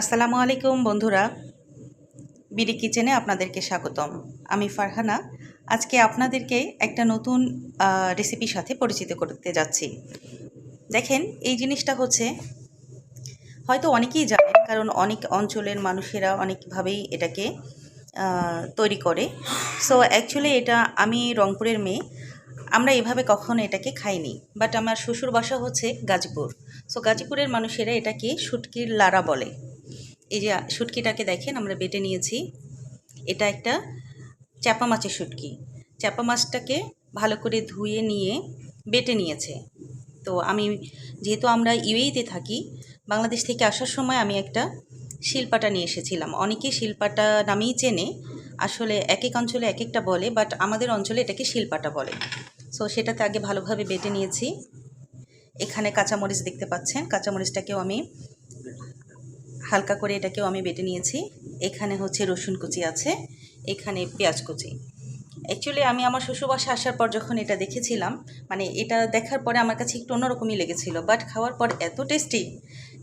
আসসালামু আলাইকুম বন্ধুরা। বিডি কিচেনে আপনাদেরকে স্বাগতম। আমি ফারহানা। আজকে আপনাদেরকে একটা নতুন রেসিপির সাথে পরিচিত করতে যাচ্ছি। দেখেন, এই জিনিসটা হচ্ছে, হয়তো অনেকেই জানেন, কারণ অনেক অঞ্চলের মানুষেরা অনেকভাবেই এটাকে তৈরি করে। সো অ্যাকচুয়ালি এটা আমি রংপুরের মেয়ে। আমরা এভাবে কখনো এটাকে খাইনি। বাট আমার শ্বশুর বাসা হচ্ছে গাজীপুর। সো গাজীপুরের মানুষেরা এটাকে শুটকির লাড়া বলে। এই যে শুটকিটাকে দেখেন, আমরা বেটে নিয়েছি। এটা একটা চ্যাপা মাছের শুটকি। চ্যাপা মাছটাকে ভালো করে ধুয়ে নিয়ে বেটে নিয়েছে। তো আমি যেহেতু আমরা ইউএইতে থাকি, বাংলাদেশ থেকে আসার সময় আমি একটা শিলপাটা নিয়ে এসেছিলাম। অনেকে শিলপাটা নামেই চেনে। আসলে এক এক অঞ্চলে এক একটা বলে, বাট আমাদের অঞ্চলে এটাকে শিলপাটা বলে। সো সেটাতে আগে ভালোভাবে বেটে নিয়েছি। এখানে কাঁচামরিচ দেখতে পাচ্ছেন। কাঁচামরিচটাকেও আমি হালকা করে এটাকেও আমি বেটে নিয়েছি। এখানে হচ্ছে রসুন কুচি আছে, এখানে পেঁয়াজ কুচি। অ্যাকচুয়ালি আমি আমার শ্বশুরবাসা আসার পর যখন এটা দেখেছিলাম মানে এটা দেখার পরে আমার কাছে একটু অন্যরকমই লেগেছিল বাট খাওয়ার পর এত টেস্টি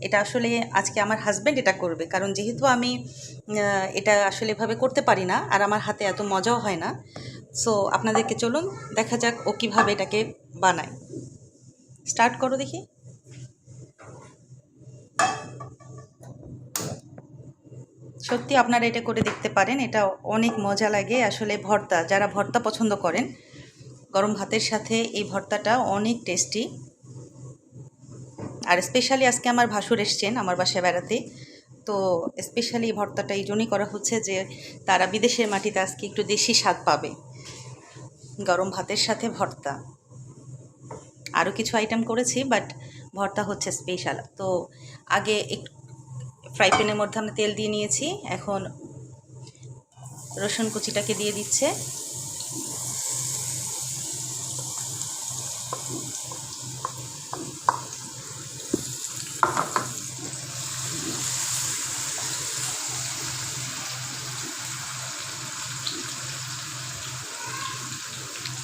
এটা আসলে আজকে আমার হাজব্যান্ড এটা করবে। কারণ যেহেতু আমি এটা আসলে এভাবে করতে পারি না, আর আমার হাতে এত মজাও হয় না। সো আপনাদেরকে চলুন, দেখা যাক ও কীভাবে এটাকে বানায়। স্টার্ট করো দেখি। সত্যি আপনারা এটা করে দেখতে পারেন, এটা অনেক মজা লাগে। আসলে ভর্তা, যারা ভর্তা পছন্দ করেন, গরম ভাতের সাথে এই ভর্তাটা অনেক টেস্টি আর স্পেশালি আজকে আমার ভাসুর এসছেন আমার বাসায় বেড়াতে। তো স্পেশালি এই ভর্তাটা, এই জন্যই করা হচ্ছে যে, তারা বিদেশের মাটিতে আজকে একটু দেশি স্বাদ পাবে। গরম ভাতের সাথে ভর্তা। আরও কিছু আইটেম করেছি বাট ভর্তা হচ্ছে স্পেশাল তো আগে ফ্রাই মধ্যে আমরা তেল দিয়ে নিয়েছি। এখন রসুন কুচিটাকে দিয়ে দিচ্ছে।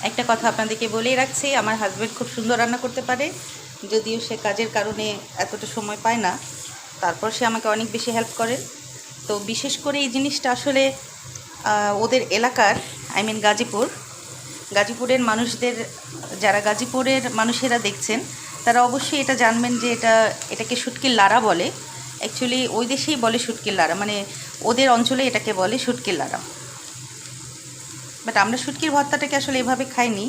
একটা কথা আপনাদেরকে বলেই রাখছি, আমার হাজব্যান্ড খুব সুন্দর রান্না করতে পারে, যদিও সে কাজের কারণে এতটা সময় পায় না। তারপর সে আমাকে অনেক বেশি হেল্প করে। তো বিশেষ করে এই জিনিসটা আসলে ওদের এলাকার আই মিন গাজীপুর, গাজীপুরের মানুষদের, যারা গাজীপুরের মানুষেরা দেখছেন, তারা অবশ্যই এটা জানবেন যে এটা, এটাকে শুটকির লাড়া বলে। অ্যাকচুয়ালি ওই দেশেই বলে শুটকির লাড়া মানে ওদের অঞ্চলে এটাকে বলে শুটকির লাড়া। বাট আমরা শুটকির ভর্তাটাকে আসলে এভাবে খাইনি।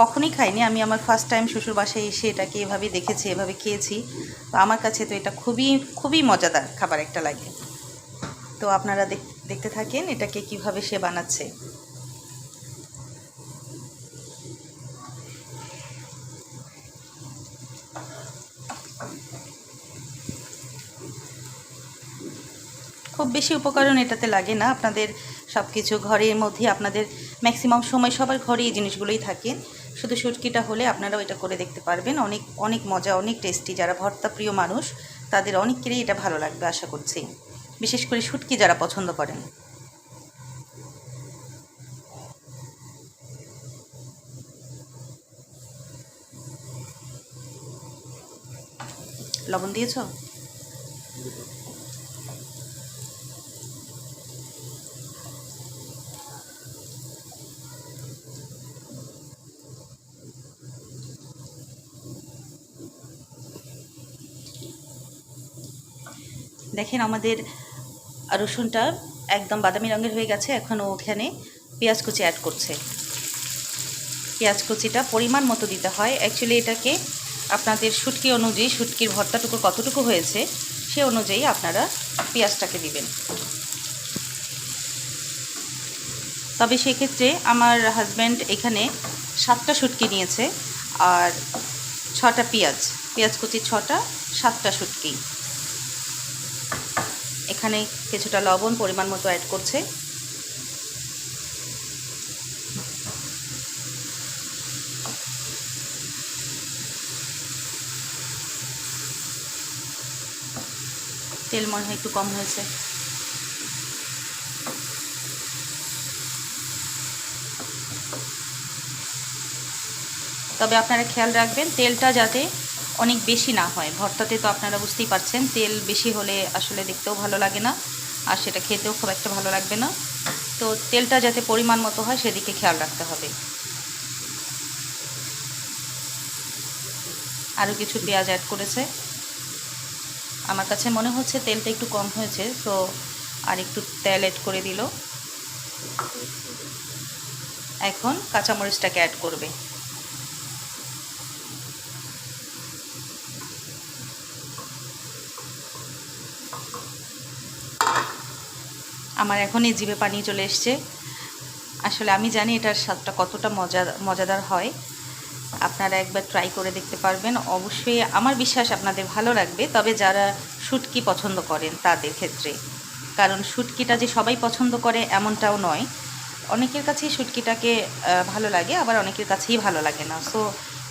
কখনোই খাইনি। আমি আমার ফার্স্ট টাইম শ্বশুর বাসায় এসে এটাকে এভাবে দেখেছি, এভাবে খেয়েছি। তো আমার কাছে তো এটা খুবই খুবই মজাদার খাবার একটা লাগে। তো আপনারা দেখ- দেখতে থাকেন এটাকে কীভাবে সে বানাচ্ছে। খুব বেশি উপকরণ এটাতে লাগে না। আপনাদের সব কিছু ঘরের মধ্যে আপনাদের ম্যাক্সিমাম সময় সবার ঘরে এই জিনিসগুলোই থাকে। শুধু শুটকিটা হলে আপনারাও এটা করে দেখতে পারবেন। অনেক অনেক মজা, অনেক টেস্টি। যারা ভর্তা প্রিয় মানুষ, তাদের অনেককেরই এটা ভালো লাগবে, আশা করছি। বিশেষ করে শুটকি যারা পছন্দ করেন। লবণ দিয়েছ? দেখেন আমাদের রসুনটা একদম বাদামি রঙের হয়ে গেছে, এখন ওখানে পেঁয়াজ কুচি অ্যাড করছে। পেঁয়াজ কুচিটা পরিমাণ মতো দিতে হয়। অ্যাকচুয়ালি এটাকে আপনাদের শুটকি অনুযায়ী, শুটকির ভর্তাটুকু কতটুকু হয়েছে, সে অনুযায়ী আপনারা পেঁয়াজটাকে দিবেন। তবে সেক্ষেত্রে আমার হাজব্যান্ড এখানে সাতটা শুটকি নিয়েছে, আর ছটা পেঁয়াজ। পেঁয়াজ কুচি ছটা, সাতটা শুটকি। এখানে কিছুটা লবণ পরিমাণ মতো অ্যাড করছে। তেল মনে হয় একটু কম হয়েছে। তবে আপনারা খেয়াল রাখবেন, তেলটা যাতে অনেক বেশি না হয়। ভর্তাতে তো আপনারা বুঝতেই পারছেন, তেল বেশি হলে আসলে দেখতেও ভালো লাগে না, আর সেটা খেতেও খুব একটা ভালো লাগবে না। তো তেলটা যাতে পরিমাণ মতো হয় সেদিকে খেয়াল রাখতে হবে। আরও কিছু পেঁয়াজ অ্যাড করেছে। আমার কাছে মনে হচ্ছে তেলটা একটু কম হয়েছে, তো আর একটু তেল অ্যাড করে দিল। এখন কাঁচামরিচটাকে অ্যাড করবে। আমার এখনই জিভে পানি চলে এসছে। আসলে আমি জানি এটার স্বাদটা কতটা মজা মজাদার হয়। আপনারা একবার ট্রাই করে দেখতে পারবেন। অবশ্যই আমার বিশ্বাস আপনাদের ভালো লাগবে, তবে যারা শুটকি পছন্দ করেন তাদের ক্ষেত্রে। কারণ শুটকিটা যে সবাই পছন্দ করে এমনটাও নয়। অনেকের কাছেই শুটকিটাকে ভালো লাগে, আবার অনেকের কাছেই ভালো লাগে না। সো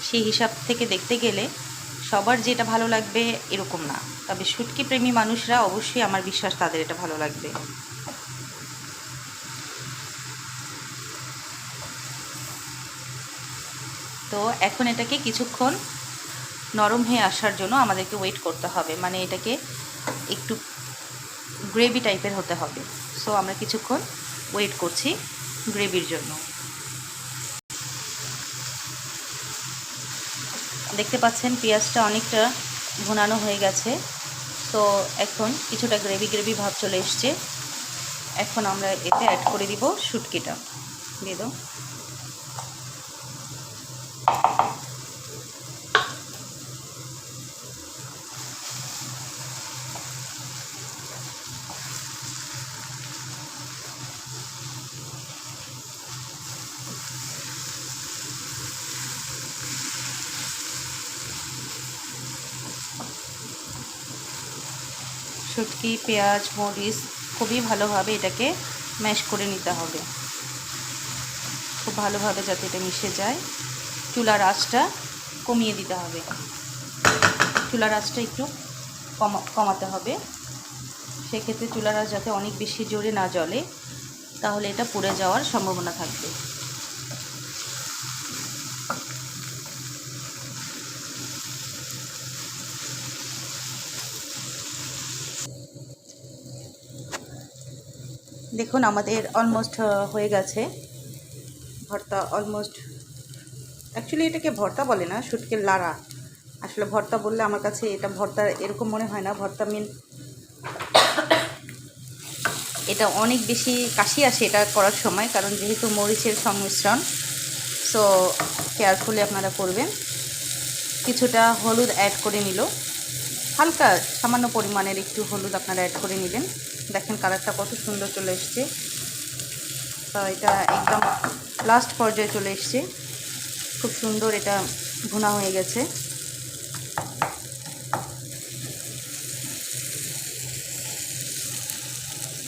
সেই হিসাব থেকে দেখতে গেলে সবার যেটা ভালো লাগবে এরকম না। তবে শুটকি প্রেমী মানুষরা অবশ্যই আমার বিশ্বাস তাদের এটা ভালো লাগবে। তো এখন এটাকে কিছুক্ষণ নরম হয়ে আসার জন্য আমাদেরকে ওয়েট করতে হবে। মানে এটাকে একটু গ্রেভি টাইপের হতে হবে। সো আমরা কিছুক্ষণ ওয়েট করছি গ্রেভির জন্য। দেখতে পাচ্ছেন পেঁয়াজটা অনেকটা ভুনানো হয়ে গেছে। তো এখন কিছুটা গ্রেভি গ্রেভি ভাব চলে এসছে। এখন আমরা এতে অ্যাড করে দিব শুটকিটা। দিয়ে দাও। শুটকি, পেঁয়াজ, মরিচ খুবই ভালোভাবে এটাকে ম্যাশ করে নিতে হবে। খুব ভালোভাবে যাতে এটা মিশে যায়। চুলার আঁচটা কমিয়ে দিতে হবে। চুলার আঁচটা একটু কমা, কমাতে হবে। সেক্ষেত্রে চুলার আঁচ যাতে অনেক বেশি জোরে না জ্বলে, তাহলে এটা পুড়ে যাওয়ার সম্ভাবনা থাকবে। দেখুন, আমাদের অলমোস্ট হয়ে গেছে। ভর্তা অলমোস্ট অ্যাকচুয়ালি এটাকে ভর্তা বলে না শুটকের লাড়া। আসলে ভর্তা বললে আমার কাছে এটা ভর্তা এরকম মনে হয় না। ভর্তা মিন এটা অনেক বেশি কাশি আসে এটা করার সময়, কারণ যেহেতু মরিচের সংমিশ্রণ। সো কেয়ারফুলি আপনারা করবেন। কিছুটা হলুদ অ্যাড করে নিল। হালকা সামান্য পরিমাণের একটু হলুদ আপনারা অ্যাড করে নেবেন। দেখেন কালারটা কত সুন্দর চলে এসছে। তো এটা একদম লাস্ট পর্যায়ে চলে এসছে। খুব সুন্দর এটা ভুনা হয়ে গেছে।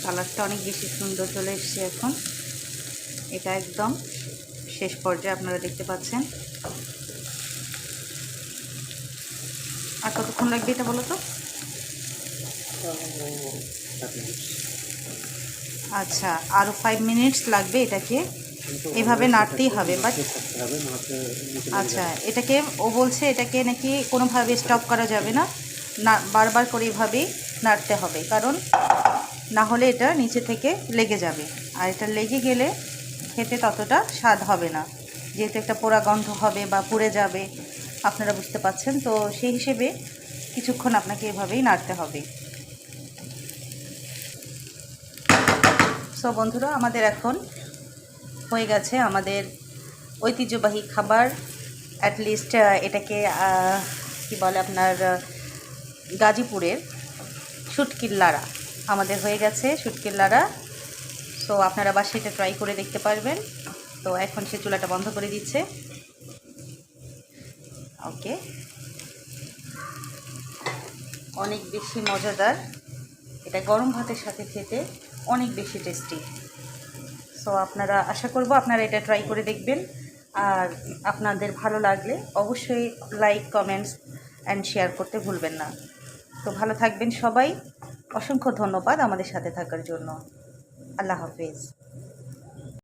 কালারটা অনেক বেশি সুন্দর চলে এসছে এখন। এটা একদম শেষ পর্যায়ে আপনারা দেখতে পাচ্ছেন। আর কতক্ষণ লাগবে এটা বলো তো? আচ্ছা আরও ফাইভ মিনিটস লাগবে এটাকে। এভাবে নাড়তেই হবে বাট আচ্ছা এটাকে ও বলছে এটাকে নাকি কোনোভাবে স্টপ করা যাবে না। না, বারবার করে এভাবেই নাড়তে হবে, কারণ না হলে এটা নিচে থেকে লেগে যাবে। আর এটা লেগে গেলে খেতে ততটা স্বাদ হবে না। যেহেতু একটা পোড়া গন্ধ হবে বা পুড়ে যাবে আপনারা বুঝতে পাচ্ছেন তো সেই হিসেবে কিছুক্ষণ আপনাকে এভাবেই নাড়তে হবে। সো বন্ধুরা, আমাদের এখন হয়ে গেছে আমাদের ঐতিহ্যবাহী খাবার। অ্যাটলিস্ট এটাকে কি বলে আপনার গাজীপুরের শুটকির লাড়া। আমাদের হয়ে গেছে শুটকির লাড়া। সো আপনারা বাসায় এটা ট্রাই করে দেখতে পারবেন। তো এখন সে চুলাটা বন্ধ করে দিচ্ছে। ওকে অনেক বেশি মজাদার। এটা গরম ভাতের সাথে খেতে অনেক বেশি টেস্টি সো আপনারা আশা করব আপনারা এটা ট্রাই করে দেখবেন। আর আপনাদের ভালো লাগলে অবশ্যই লাইক কমেন্টস অ্যান্ড শেয়ার করতে ভুলবেন না। তো ভালো থাকবেন সবাই। অসংখ্য ধন্যবাদ আমাদের সাথে থাকার জন্য। আল্লাহ হাফিজ।